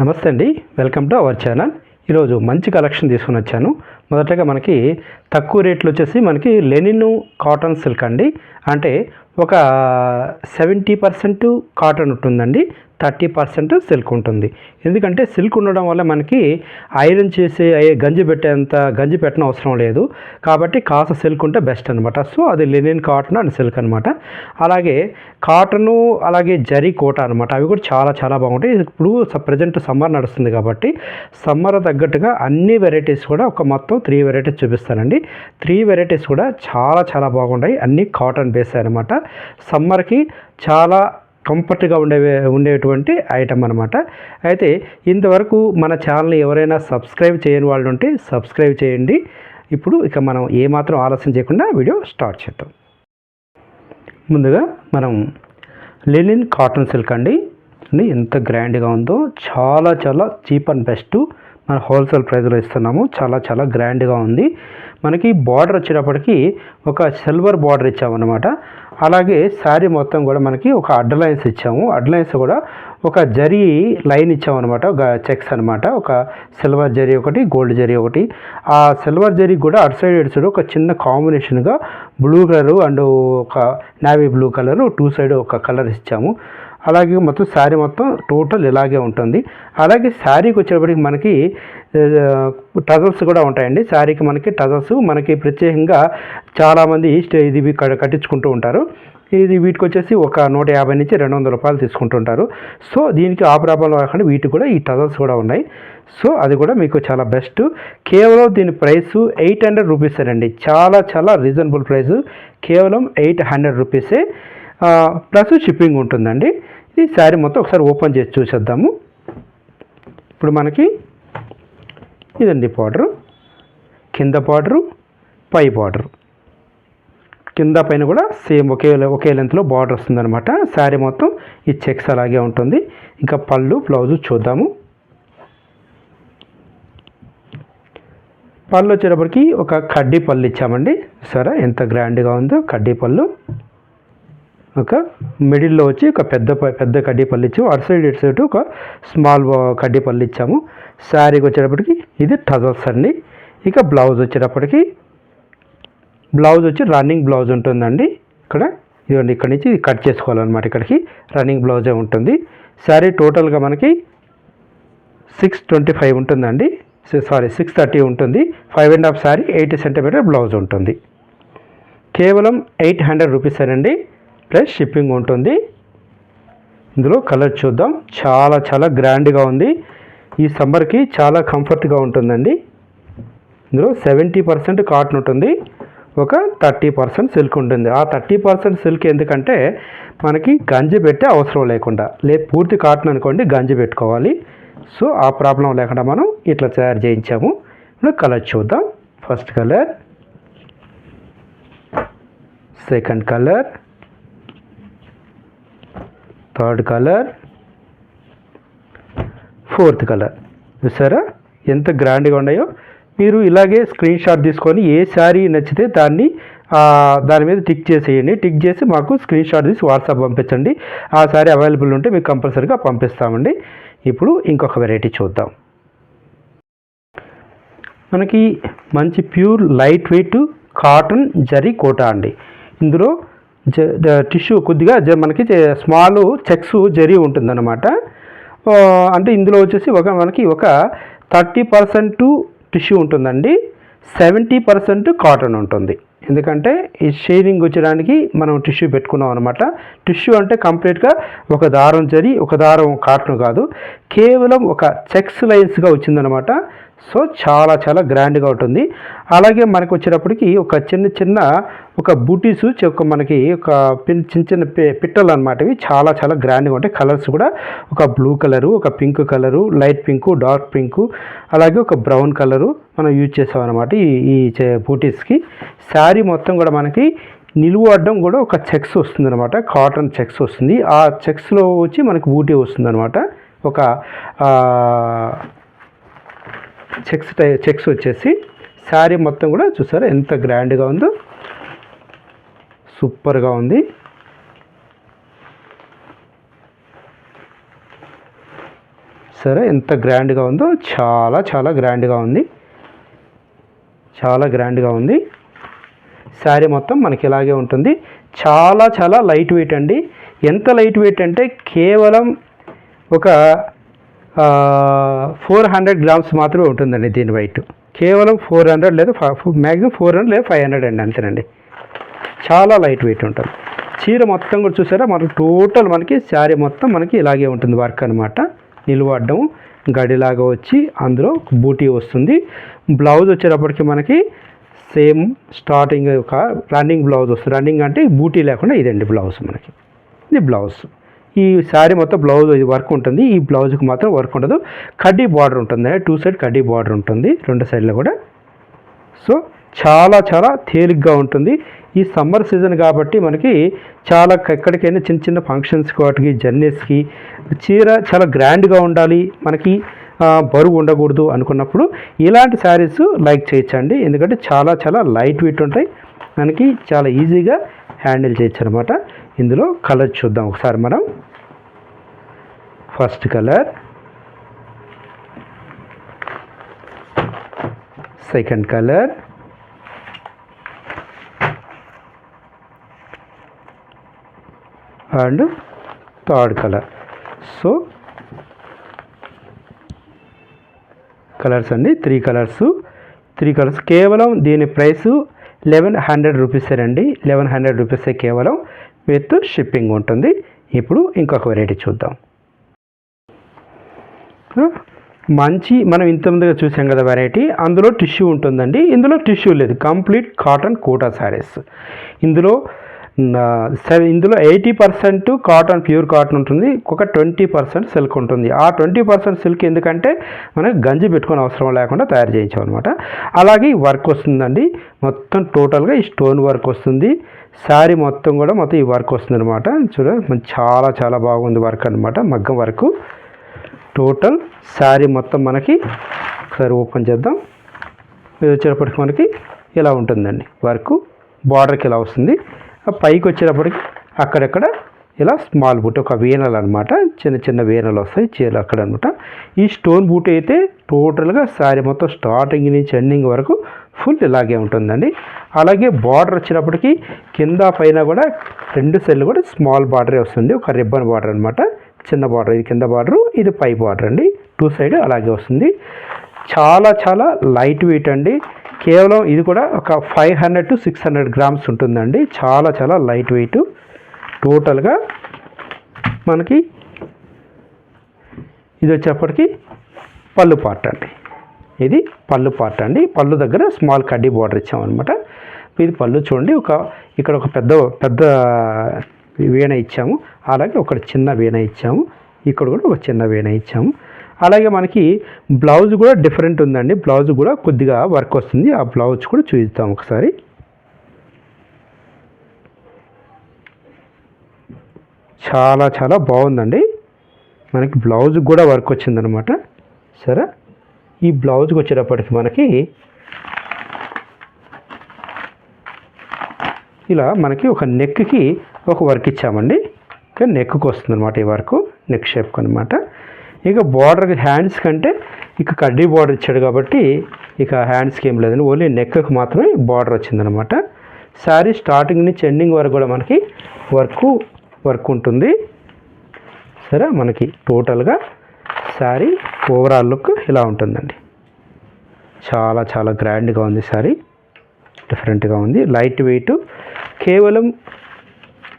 నమస్తే అండి. Welcome to our channel. ఈరోజు మంచి కలెక్షన్ తీసుకొని వచ్చాను. మొదటగా మనకి తక్కువ రేట్లు వచ్చేసి మనకి లెనిన్ కాటన్ సిల్క్ అండి. అంటే ఒక సెవెంటీ పర్సెంట్ కాటన్ ఉంటుందండి. థర్టీ పర్సెంట్ సిల్క్ ఉంటుంది. ఎందుకంటే సిల్క్ ఉండడం వల్ల మనకి ఐరన్ చేసే ఐ- గంజి పెట్టేంత గంజి పెట్టడం అవసరం లేదు. కాబట్టి కాస్త సిల్క్ ఉంటే బెస్ట్ అనమాట సో అది లినిన్ కాటన్ అండ్ సిల్క్ అనమాట అలాగే కాటను అలాగే జరీ కోట అనమాట అవి కూడా చాలా చాలా బాగుంటాయి. ఇప్పుడు ప్రజెంట్ సమ్మర్ నడుస్తుంది కాబట్టి సమ్మర్ తగ్గట్టుగా అన్ని వెరైటీస్ కూడా ఒక మొత్తం త్రీ వెరైటీస్ చూపిస్తానండి. త్రీ వెరైటీస్ కూడా చాలా చాలా బాగుంటాయి. అన్నీ కాటన్ బేస్ అనమాట సమ్మర్కి చాలా కంఫర్ట్గా ఉండే ఉండేటువంటి ఐటమ్ అనమాట అయితే ఇంతవరకు మన ఛానల్ని ఎవరైనా సబ్స్క్రైబ్ చేయని వాళ్ళు ఉంటే సబ్స్క్రైబ్ చేయండి. ఇప్పుడు ఇక మనం ఏమాత్రం ఆలస్యం చేయకుండా వీడియో స్టార్ట్ చేద్దాం. ముందుగా మనం లెనిన్ కాటన్ సిల్క్ అండి ఎంత గ్రాండ్గా ఉందో చాలా చాలా చీప్ అండ్ బెస్ట్ మన హోల్సేల్ ప్రైస్లో ఇస్తున్నాము. చాలా చాలా గ్రాండ్గా ఉంది. మనకి బార్డర్ వచ్చేటప్పటికి ఒక సిల్వర్ బార్డర్ ఇచ్చామన్నమాట. అలాగే శారీ మొత్తం కూడా మనకి ఒక అడ్డలైన్స్ ఇచ్చాము. అడ్డ లైన్స్ కూడా ఒక జరీ లైన్ ఇచ్చామన్నమాట. ఒక చెక్స్ అనమాట ఒక సిల్వర్ జరీ ఒకటి గోల్డ్ జరీ ఒకటి. ఆ సిల్వర్ జరీ కూడా అటు సైడ్ ఇటు సైడ్ ఒక చిన్న కాంబినేషన్గా బ్లూ కలర్ అండ్ ఒక navy blue colour two side ఒక కలర్ ఇచ్చాము. అలాగే మొత్తం శారీ మొత్తం టోటల్ ఇలాగే ఉంటుంది. అలాగే శారీకి వచ్చేటప్పటికి మనకి టజల్స్ కూడా ఉంటాయండి. శారీకి మనకి టజల్స్ మనకి ప్రత్యేకంగా చాలామంది ఈస్ట్ ఇది కట్టించుకుంటూ ఉంటారు. ఇది వీటికి వచ్చేసి ఒక నూట యాభై నుంచి రెండు వందల రూపాయలు తీసుకుంటుంటారు. సో దీనికి ఆ ప్రాబ్లం కాకుండా వీటికి కూడా ఈ టజల్స్ కూడా ఉన్నాయి. సో అది కూడా మీకు చాలా బెస్ట్. కేవలం దీని ప్రైస్ ఎయిట్ హండ్రెడ్ రూపీస్ అండి చాలా చాలా రీజనబుల్ ప్రైస్. కేవలం ఎయిట్ హండ్రెడ్ రూపీసే. ప్లస్ షిప్పింగ్ ఉంటుందండి. ఈ శారీ మొత్తం ఒకసారి ఓపెన్ చేసి చూసేద్దాము. ఇప్పుడు మనకి ఇదండి బార్డరు. కింద బార్డరు పై బార్డరు. కింద పైన కూడా సేమ్ ఒకే ఒకే లెంత్లో బార్డర్ వస్తుందన్నమాట. శారీ మొత్తం ఈ చెక్స్ అలాగే ఉంటుంది. ఇంకా పళ్ళు బ్లౌజు చూద్దాము. పళ్ళు వచ్చేటప్పటికి ఒక కడ్డీ పళ్ళు ఇచ్చామండి. సరే ఎంత గ్రాండ్గా ఉందో కడ్డీ పళ్ళు. ఒక మిడిల్లో వచ్చి ఒక పెద్ద ప- పెద్ద కడ్డీ పళ్ళు ఇచ్చాము అటు సైడ్ ఇటు సైడ్ ఒక స్మాల్ కడ్డీ పళ్ళు ఇచ్చాము. శారీకి వచ్చేటప్పటికి ఇది టజల్స్ అండి. ఇక బ్లౌజ్ వచ్చేటప్పటికి బ్లౌజ్ వచ్చి రన్నింగ్ బ్లౌజ్ ఉంటుందండి. ఇక్కడ ఇదిగోండి ఇక్కడ నుంచి కట్ చేసుకోవాలన్నమాట ఇక్కడికి. రన్నింగ్ బ్లౌజే ఉంటుంది. శారీ టోటల్గా మనకి సిక్స్ ట్వంటీ ఫైవ్ ఉంటుందండి. సారీ సిక్స్ థర్టీ ఉంటుంది. Five and half sari eighty centimetre blouse ఉంటుంది. కేవలం ఎయిట్ హండ్రెడ్ రూపీస్ అండి ప్లస్ షిప్పింగ్ ఉంటుంది. ఇందులో కలర్ చూద్దాం. చాలా చాలా గ్రాండ్గా ఉంది. ఈ సమ్మర్కి చాలా కంఫర్ట్గా ఉంటుందండి. ఇందులో సెవెంటీ పర్సెంట్ కాటన్ ఉంటుంది. ఒక థర్టీ పర్సెంట్ సిల్క్ ఉంటుంది. ఆ థర్టీ పర్సెంట్ సిల్క్ ఎందుకంటే మనకి గంజి పెట్టే అవసరం లేకుండా. లే పూర్తి కాటన్ అనుకోండి గంజి పెట్టుకోవాలి. సో ఆ ప్రాబ్లం లేకుండా మనం ఇట్లా తయారు చేయించాము. ఇప్పుడు కలర్ చూద్దాం. First colour. Second colour. Third colour fourth colour చూసారా? ఎంత గ్రాండ్గా ఉన్నాయో? మీరు ఇలాగే స్క్రీన్ షాట్ తీసుకొని ఏ శారీ నచ్చితే దాన్ని దాని మీద టిక్ చేసేయండి. టిక్ చేసి మాకు స్క్రీన్ షాట్ తీసి వాట్సాప్ పంపించండి. ఆ శారీ అవైలబుల్ ఉంటే మీకు కంపల్సరీగా పంపిస్తామండి. ఇప్పుడు ఇంకొక వెరైటీ చూద్దాం. మనకి మంచి pure light weight cotton zari Kota అండి. ఇందులో టిష్యూ కొద్దిగా జ మనకి స్మాల్ చెక్స్ జరి ఉంటుందన్నమాట. అంటే ఇందులో వచ్చేసి ఒక మనకి ఒక థర్టీ పర్సెంట్ టిష్యూ ఉంటుందండి. సెవెంటీ పర్సెంట్ కాటన్ ఉంటుంది. ఎందుకంటే ఈ షేడింగ్ వచ్చడానికి మనం టిష్యూ పెట్టుకున్నాం అనమాట టిష్యూ అంటే కంప్లీట్గా ఒక దారం జరి ఒక దారం కాటన్ కాదు. కేవలం ఒక చెక్స్ లైన్స్గా వచ్చిందనమాట సో చాలా చాలా గ్రాండ్గా ఉంటుంది. అలాగే మనకు వచ్చేటప్పటికి ఒక చిన్న చిన్న ఒక బూటీస్ ఒక మనకి ఒక పిన్ చిన్న చిన్న పిట్టలు అనమాట ఇవి చాలా చాలా గ్రాండ్గా ఉంటాయి. కలర్స్ కూడా ఒక బ్లూ కలరు ఒక pink colour light pink dark pink అలాగే ఒక బ్రౌన్ కలరు మనం యూజ్ చేసాం అనమాట ఈ ఈ బూటీస్కి. శారీ మొత్తం కూడా మనకి నిలువు అడ్డం కూడా ఒక చెక్స్ వస్తుంది అనమాట కాటన్ చెక్స్ వస్తుంది. ఆ చెక్స్లో వచ్చి మనకి బూటీ వస్తుంది అనమాట ఒక చెక్స్ టై చెక్స్ వచ్చేసి శారీ మొత్తం కూడా చూసారా ఎంత గ్రాండ్గా ఉందో. సూపర్గా ఉంది. సరే ఎంత గ్రాండ్గా ఉందో చాలా చాలా గ్రాండ్గా ఉంది. చాలా గ్రాండ్గా ఉంది. శారీ మొత్తం మనకి ఇలాగే ఉంటుంది. చాలా చాలా లైట్ వెయిట్ అండి. ఎంత లైట్ వెయిట్ అంటే కేవలం ఒక ఫోర్ హండ్రెడ్ గ్రామ్స్ మాత్రమే ఉంటుందండి దీని వెయిట్ కేవలం ఫోర్ హండ్రెడ్ లేదా మ్యాక్సిమం ఫోర్ హండ్రెడ్ లేదా ఫైవ్ హండ్రెడ్ అండి అంతేనండి. చాలా లైట్ వెయిట్ ఉంటుంది. చీర మొత్తం కూడా చూసారా మనకు టోటల్ మనకి శారీ మొత్తం మనకి ఇలాగే ఉంటుంది వర్క్ అనమాట నిలువడ్డం గడిలాగా వచ్చి అందులో బూటీ వస్తుంది. బ్లౌజ్ వచ్చేటప్పటికి మనకి సేమ్ స్టార్టింగ్ ఒక రన్నింగ్ బ్లౌజ్ వస్తుంది. రన్నింగ్ అంటే బూటీ లేకుండా ఇదండి బ్లౌజ్ మనకి. ఇది బ్లౌజ్ ఈ శారీ మొత్తం బ్లౌజ్ ఇది వర్క్ ఉంటుంది. ఈ బ్లౌజ్కి మాత్రం వర్క్ ఉండదు. కడ్డీ బార్డర్ ఉంటుంది. టూ సైడ్ కడ్డీ బార్డర్ ఉంటుంది. రెండు సైడ్లో కూడా. సో చాలా చాలా తేలిగ్గా ఉంటుంది. ఈ సమ్మర్ సీజన్ కాబట్టి మనకి చాలా ఎక్కడికైనా చిన్న చిన్న ఫంక్షన్స్కి వాటికి జర్నీస్కి చీర చాలా గ్రాండ్గా ఉండాలి. మనకి బరువు ఉండకూడదు అనుకున్నప్పుడు ఇలాంటి శారీస్ లైక్ చేయొచ్చండి. ఎందుకంటే చాలా చాలా లైట్ వెయిట్ ఉంటాయి. మనకి చాలా ఈజీగా హ్యాండిల్ చేయొచ్చు అనమాట ఇందులో కలర్ చూద్దాం ఒకసారి మనం. First colour. Second colour. And third colour. So colours అండి త్రీ కలర్స్. త్రీ కలర్స్ కేవలం దీని ప్రైస్ లెవెన్ హండ్రెడ్ రూపీసే అండి లెవెన్ హండ్రెడ్ రూపీసే కేవలం విత్ షిప్పింగ్ ఉంటుంది. ఇప్పుడు ఇంకొక వెరైటీ చూద్దాం. మంచి మనం ఇంత ముందుగా చూసాం కదా వెరైటీ అందులో టిష్యూ ఉంటుందండి. ఇందులో టిష్యూ లేదు. కంప్లీట్ కాటన్ కోటా శారీస్ ఇందులో ఇందులో eighty percent cotton pure cotton ఉంటుంది. ఒక ట్వంటీ పర్సెంట్ సిల్క్ ఉంటుంది. ఆ ట్వంటీ పర్సెంట్ సిల్క్ ఎందుకంటే మనకి గంజి పెట్టుకుని అవసరం లేకుండా తయారు చేయించాం అనమాట అలాగే ఈ వర్క్ వస్తుందండి. మొత్తం టోటల్గా ఈ స్టోన్ వర్క్ వస్తుంది. శారీ మొత్తం కూడా మొత్తం ఈ వర్క్ వస్తుంది అనమాట చూడ చాలా చాలా బాగుంది వర్క్ అనమాట మగ్గం వర్క్ టోటల్ శారీ మొత్తం మనకి ఒకసారి ఓపెన్ చేద్దాం. ఇది వచ్చేటప్పటికి మనకి ఇలా ఉంటుందండి. వర్క్ బార్డర్కి ఇలా వస్తుంది. ఆ పైకి వచ్చేటప్పటికి అక్కడక్కడ ఇలా స్మాల్ బూట్ ఒక వీణలు అనమాట చిన్న చిన్న వీణలు వస్తాయి చీరలు అక్కడ అనమాట ఈ స్టోన్ బూట్ అయితే టోటల్గా శారీ మొత్తం స్టార్టింగ్ నుంచి ఎండింగ్ వరకు ఫుల్ ఇలాగే ఉంటుందండి. అలాగే బార్డర్ వచ్చినప్పటికీ కింద పైన కూడా రెండు సెల్లు కూడా స్మాల్ బార్డరే వస్తుంది. ఒక రిబ్బన్ బార్డర్ అనమాట చిన్న బార్డర్ ఇది కింద బార్డరు ఇది పై బార్డర్ అండి. టూ సైడ్ అలాగే వస్తుంది. చాలా చాలా లైట్ వెయిట్ అండి. కేవలం ఇది కూడా ఒక five hundred to six hundred grams ఉంటుందండి. చాలా చాలా లైట్ వెయిట్ టోటల్గా మనకి ఇది వచ్చేప్పటికి పళ్ళు పార్ట్ అండి. ఇది పళ్ళు పార్ట్ అండి. పళ్ళు దగ్గర స్మాల్ కడ్డీ బార్డర్ ఇచ్చామన్నమాట. ఇది పళ్ళు చూడండి. ఒక ఇక్కడ ఒక పెద్ద పెద్ద వీణ ఇచ్చాము. అలాగే ఒక చిన్న వీణ ఇచ్చాము. ఇక్కడ కూడా ఒక చిన్న వీణ ఇచ్చాము. అలాగే మనకి బ్లౌజ్ కూడా డిఫరెంట్ ఉందండి. బ్లౌజ్ కూడా కొద్దిగా వర్క్ వస్తుంది. ఆ బ్లౌజ్ కూడా చూపిస్తాం ఒకసారి. చాలా చాలా బాగుందండి. మనకి బ్లౌజ్ కూడా వర్క్ వచ్చిందనమాట. సరే? ఈ బ్లౌజ్కి వచ్చేటప్పటికి మనకి ఇలా మనకి ఒక నెక్కి ఒక వర్క్ ఇచ్చామండి. ఇక నెక్కి వస్తుంది అనమాట ఈ వర్క్ నెక్ షేప్కి అనమాట ఇక బార్డర్ హ్యాండ్స్ కంటే ఇక కడ్డీ బార్డర్ ఇచ్చాడు కాబట్టి ఇక హ్యాండ్స్కి ఏం లేదండి. ఓన్లీ నెక్కి మాత్రమే బార్డర్ వచ్చిందనమాట శారీ స్టార్టింగ్ నుంచి ఎండింగ్ వరకు కూడా మనకి వర్క్ వర్క్ ఉంటుంది. సరే మనకి టోటల్గా శారీ ఓవరాల్ లుక్ ఇలా ఉంటుందండి. చాలా చాలా గ్రాండ్గా ఉంది శారీ డిఫరెంట్గా ఉంది. లైట్ వెయిట్ కేవలం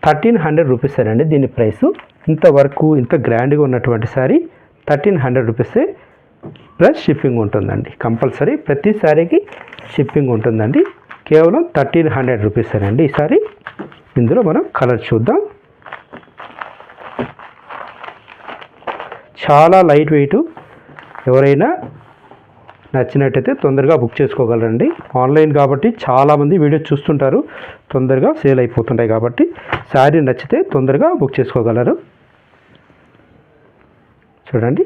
థర్టీన్ హండ్రెడ్ రూపీస్ అండి దీని ప్రైస్. ఇంత ఇంత గ్రాండ్గా ఉన్నటువంటి సారీ థర్టీన్ హండ్రెడ్ రూపీసే ప్లస్ షిప్పింగ్ ఉంటుందండి కంపల్సరీ. ప్రతి సారీకి షిప్పింగ్ ఉంటుందండి. కేవలం థర్టీన్ హండ్రెడ్ రూపీస్ అండి ఈసారి ఇందులో మనం కలర్ చూద్దాం. చాలా లైట్ వెయిట్ ఎవరైనా నచ్చినట్టయితే తొందరగా బుక్ చేసుకోగలరండి. ఆన్లైన్ కాబట్టి చాలామంది వీడియో చూస్తుంటారు. తొందరగా సేల్ అయిపోతుంటాయి కాబట్టి శారీ నచ్చితే తొందరగా బుక్ చేసుకోగలరు. చూడండి.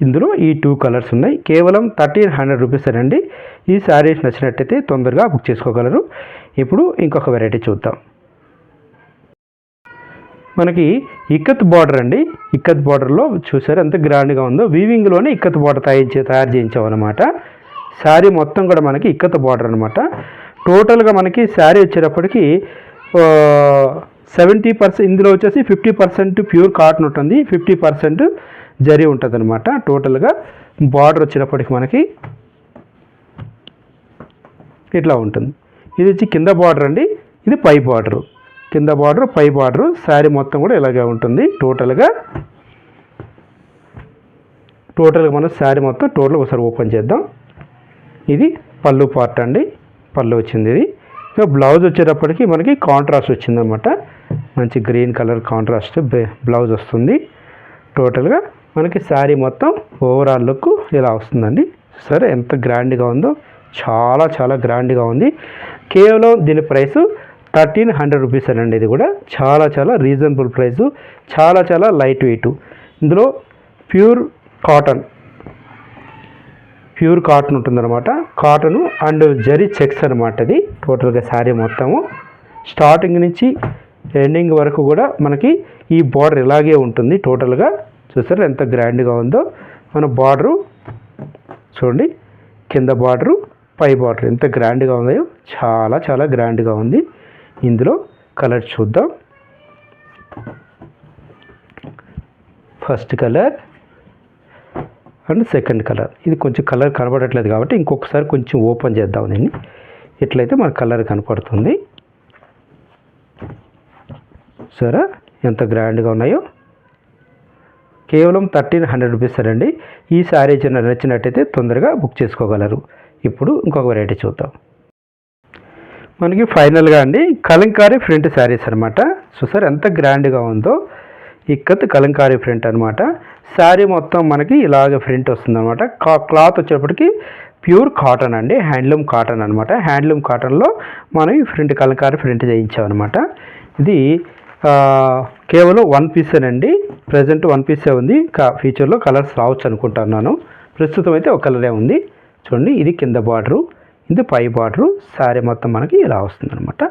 ఇందులో ఈ టూ కలర్స్ ఉన్నాయి. కేవలం థర్టీన్ హండ్రెడ్ రూపీస్ అండి. ఈ శారీస్ నచ్చినట్టయితే తొందరగా బుక్ చేసుకోగలరు. ఇప్పుడు ఇంకొక వెరైటీ చూద్దాం. మనకి ఇక్కత్ బార్డర్ అండి. ఇక్కత్ బార్డర్లో చూసారు ఎంత గ్రాండ్గా ఉందో. వీవింగ్లోనే ఇక్కత్ బార్డర్ తయారు తయారు చేయించామన్నమాట. అనమాట శారీ మొత్తం కూడా మనకి ఇక్కత్ బార్డర్ అనమాట టోటల్గా మనకి శారీ వచ్చేటప్పటికి సెవెంటీ పర్సెంట్ ఇందులో వచ్చేసి ఫిఫ్టీ పర్సెంట్ ప్యూర్ కాటన్ ఉంటుంది. ఫిఫ్టీ పర్సెంట్ జరి ఉంటుంది అనమాట టోటల్గా. బార్డర్ వచ్చినప్పటికి మనకి ఇట్లా ఉంటుంది. ఇది వచ్చి కింద బార్డర్ అండి. ఇది పై బార్డరు. కింద బార్డర్ పై బార్డర్ శారీ మొత్తం కూడా ఇలాగే ఉంటుంది. టోటల్గా టోటల్గా మనం శారీ మొత్తం టోటల్ ఒకసారి ఓపెన్ చేద్దాం. ఇది పళ్ళు పార్ట్ అండి. పళ్ళు వచ్చింది ఇది. ఇంకా బ్లౌజ్ వచ్చేటప్పటికి మనకి కాంట్రాస్ట్ వచ్చిందనమాట మంచి గ్రీన్ కలర్ కాంట్రాస్ట్ బ్లౌజ్ వస్తుంది. టోటల్గా మనకి శారీ మొత్తం ఓవరాల్ లుక్ ఇలా వస్తుందండి. సరే ఎంత గ్రాండ్గా ఉందో చాలా చాలా గ్రాండ్గా ఉంది. కేవలం దీని ప్రైస్ థర్టీన్ హండ్రెడ్ రూపీస్ అండి ఇది కూడా. చాలా చాలా రీజనబుల్ ప్రైస్ చాలా చాలా లైట్ వెయిట్ ఇందులో ప్యూర్ కాటన్ ప్యూర్ కాటన్ ఉంటుందన్నమాట. కాటన్ అండ్ జరీ చెక్స్ అనమాట ఇది. టోటల్గా శారీ మొత్తము. స్టార్టింగ్ నుంచి ఎండింగ్ వరకు కూడా మనకి ఈ బార్డర్ ఇలాగే ఉంటుంది టోటల్గా చూసారు ఎంత గ్రాండ్గా ఉందో. మన బార్డరు చూడండి. కింద బార్డరు పై బార్డర్ ఎంత గ్రాండ్గా ఉందో చాలా చాలా గ్రాండ్గా ఉంది. ఇందులో కలర్ చూద్దాం. First colour and second colour. ఇది కొంచెం కలర్ కనబడట్లేదు కాబట్టి ఇంకొకసారి కొంచెం ఓపెన్ చేద్దాం దీన్ని. ఇట్లయితే మన కలర్ కనపడుతుంది. సరే ఎంత గ్రాండ్గా ఉన్నాయో? కేవలం థర్టీన్ హండ్రెడ్ రూపీస్ అండి ఈ శారీ చిన్న నచ్చినట్టయితే తొందరగా బుక్ చేసుకోగలరు. ఇప్పుడు ఇంకొక వెరైటీ చూద్దాం. మనకి ఫైనల్గా అండి. కలంకారీ ప్రింట్ శారీస్ అనమాట చూసారు ఎంత గ్రాండ్గా ఉందో ఇక్కత్ కలంకారీ ప్రింట్ అనమాట శారీ మొత్తం మనకి ఇలాగ ప్రింట్ వస్తుంది అనమాట క్లాత్ వచ్చేప్పటికి ప్యూర్ కాటన్ అండి. హ్యాండ్లూమ్ కాటన్ అనమాట హ్యాండ్లూమ్ కాటన్లో మనం ఈ ప్రింట్ కలంకారీ ప్రింట్ చేయించామన్నమాట. ఇది కేవలం వన్ పీసేనండి ప్రజెంట్ వన్ పీసే ఉంది. ఫ్యూచర్లో కలర్స్ రావచ్చు అనుకుంటున్నాను. ప్రస్తుతం అయితే ఒక కలరే ఉంది. చూడండి ఇది కింద బార్డరు ఇది పై బార్డరు. శారీ మొత్తం మనకి ఇలా వస్తుంది అనమాట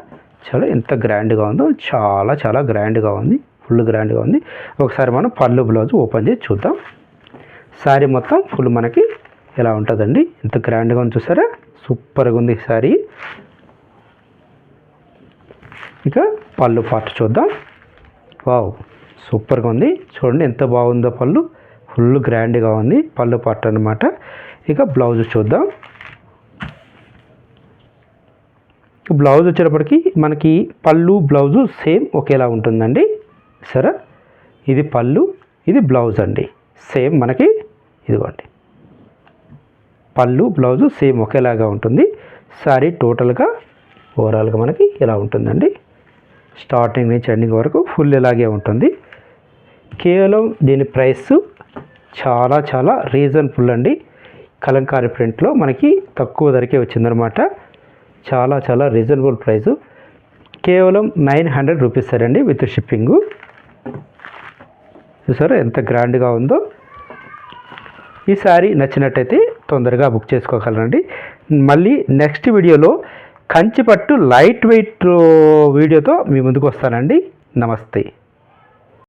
చాలా ఎంత గ్రాండ్గా ఉందో చాలా చాలా గ్రాండ్గా ఉంది. ఫుల్ గ్రాండ్గా ఉంది. ఒకసారి మనం పళ్ళు బ్లౌజ్ ఓపెన్ చేసి చూద్దాం. శారీ మొత్తం ఫుల్ మనకి ఎలా ఉంటుందండి? ఎంత గ్రాండ్గా ఉంది చూసారా? సూపర్గా ఉంది శారీ ఇక పళ్ళు పార్ట్ చూద్దాం. వావ్ సూపర్గా ఉంది. చూడండి ఎంత బాగుందో పళ్ళు. ఫుల్ గ్రాండ్గా ఉంది పళ్ళు పార్ట్ అనమాట ఇక బ్లౌజ్ చూద్దాం. బ్లౌజ్ వచ్చేటప్పటికి మనకి పళ్ళు బ్లౌజు సేమ్ ఒకేలా ఉంటుందండి. సరే? ఇది పళ్ళు ఇది బ్లౌజ్ అండి. సేమ్ మనకి ఇదిగోండి. పళ్ళు బ్లౌజు సేమ్ ఒకేలాగా ఉంటుంది. సారీ టోటల్గా ఓవరాల్గా మనకి ఇలా ఉంటుందండి. స్టార్టింగ్ నుంచి ఎండింగ్ వరకు ఫుల్ ఇలాగే ఉంటుంది. కేవలం దీని ప్రైస్ చాలా చాలా రీజన్ఫుల్ అండి. కలంకారీ ప్రింట్లో మనకి తక్కువ ధరకే వచ్చిందనమాట చాలా చాలా రీజనబుల్ ప్రైస్ కేవలం నైన్ హండ్రెడ్ రూపీస్ అండి విత్ షిప్పింగు. చూసారా ఎంత గ్రాండ్గా ఉందో? ఈ సారీ నచ్చినట్టయితే తొందరగా బుక్ చేసుకోగలరండి. మళ్ళీ నెక్స్ట్ వీడియోలో కంచిపట్టు లైట్ వెయిట్ uh, వీడియోతో మీ ముందుకు వస్తానండి. నమస్తే.